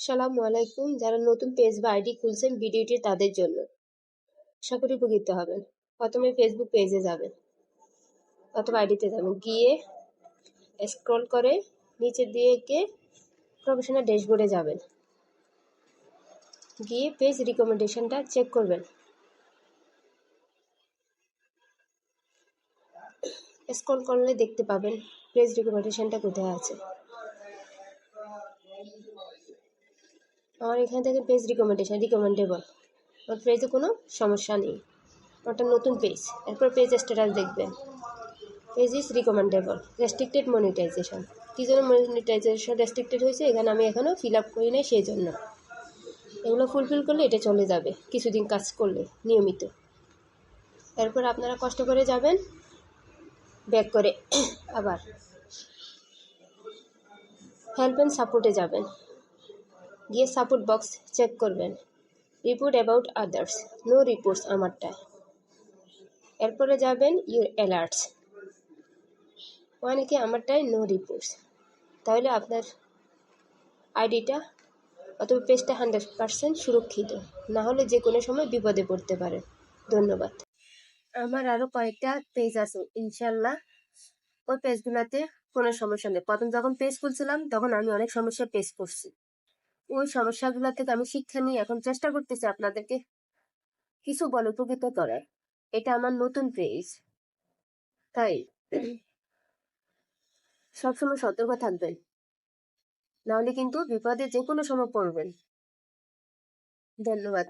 সালামু আলাইকুম। যারা নতুন পেজ বা আইডি খুলছেন ভিডিওটি তাদের জন্য করি উপকৃত হবেন। প্রথমে ফেসবুক পেজে যাবেন। অথবা আইডিতে যাবেন। গিয়ে স্ক্রল করে নিচের দিকে প্রফেশনাল ড্যাশবোর্ডে যাবেন। গিয়ে পেজ রিকমেন্ডেশনটা চেক করবেন। স্ক্রল করলে দেখতে পাবেন পেজ রিকমেন্ডেশনটা কোথায় আছে। আমার এখান থেকে পেজ রিকমেন্ডেশন রিকমেন্ডেবল আমার পেজে কোনো সমস্যা নেই। ওটা নতুন পেজ এরপর পেজ স্ট্যাটাস দেখবেন। Page is recommendable restricted monetisation কী জন্য মনিটাইজেশন রেস্ট্রিক্টেড হয়েছে? এখানে আমি এখনও ফিল আপ করি নাই সেই জন্য এগুলো ফুলফিল করলে এটা চলে যাবে, কিছুদিন কাজ করলে, নিয়মিত। এরপর আপনারা কষ্ট করে যাবেন ব্যাক করে। আবার। হেল্প অ্যান্ড সাপোর্টে যাবেন। গিয়ে সাপোর্ট বক্স চেক করবেন। Report about others no reports আমারটায়। এরপরে যাবেন ইউর অ্যালার্টস মানে কি আমারটায় নো রিপোর্টস তাহলে আপনার আইডিটা অথবা পেজটা হান্ড্রেড পারসেন্ট সুরক্ষিত। না হলে যে কোনো সময় বিপদে পড়তে পারে। ধন্যবাদ। আমার আরও কয়েকটা পেজ আছে, ইনশাল্লাহ। ওই পেজগুলোতে কোনো সমস্যা নেই। প্রথম যখন পেজ খুলছিলাম, তখন আমি অনেক সমস্যা পেজ করছি। ওই সমস্যাগুলো থেকে আমি শিক্ষা নিয়ে এখন চেষ্টা করতেছি আপনাদেরকে কিছু বল উপকৃত করার এটা আমার নতুন পেজ তাই সবসময় সতর্ক থাকবেন। নাহলে কিন্তু বিপদে যে কোনো সময় পড়বেন। ধন্যবাদ।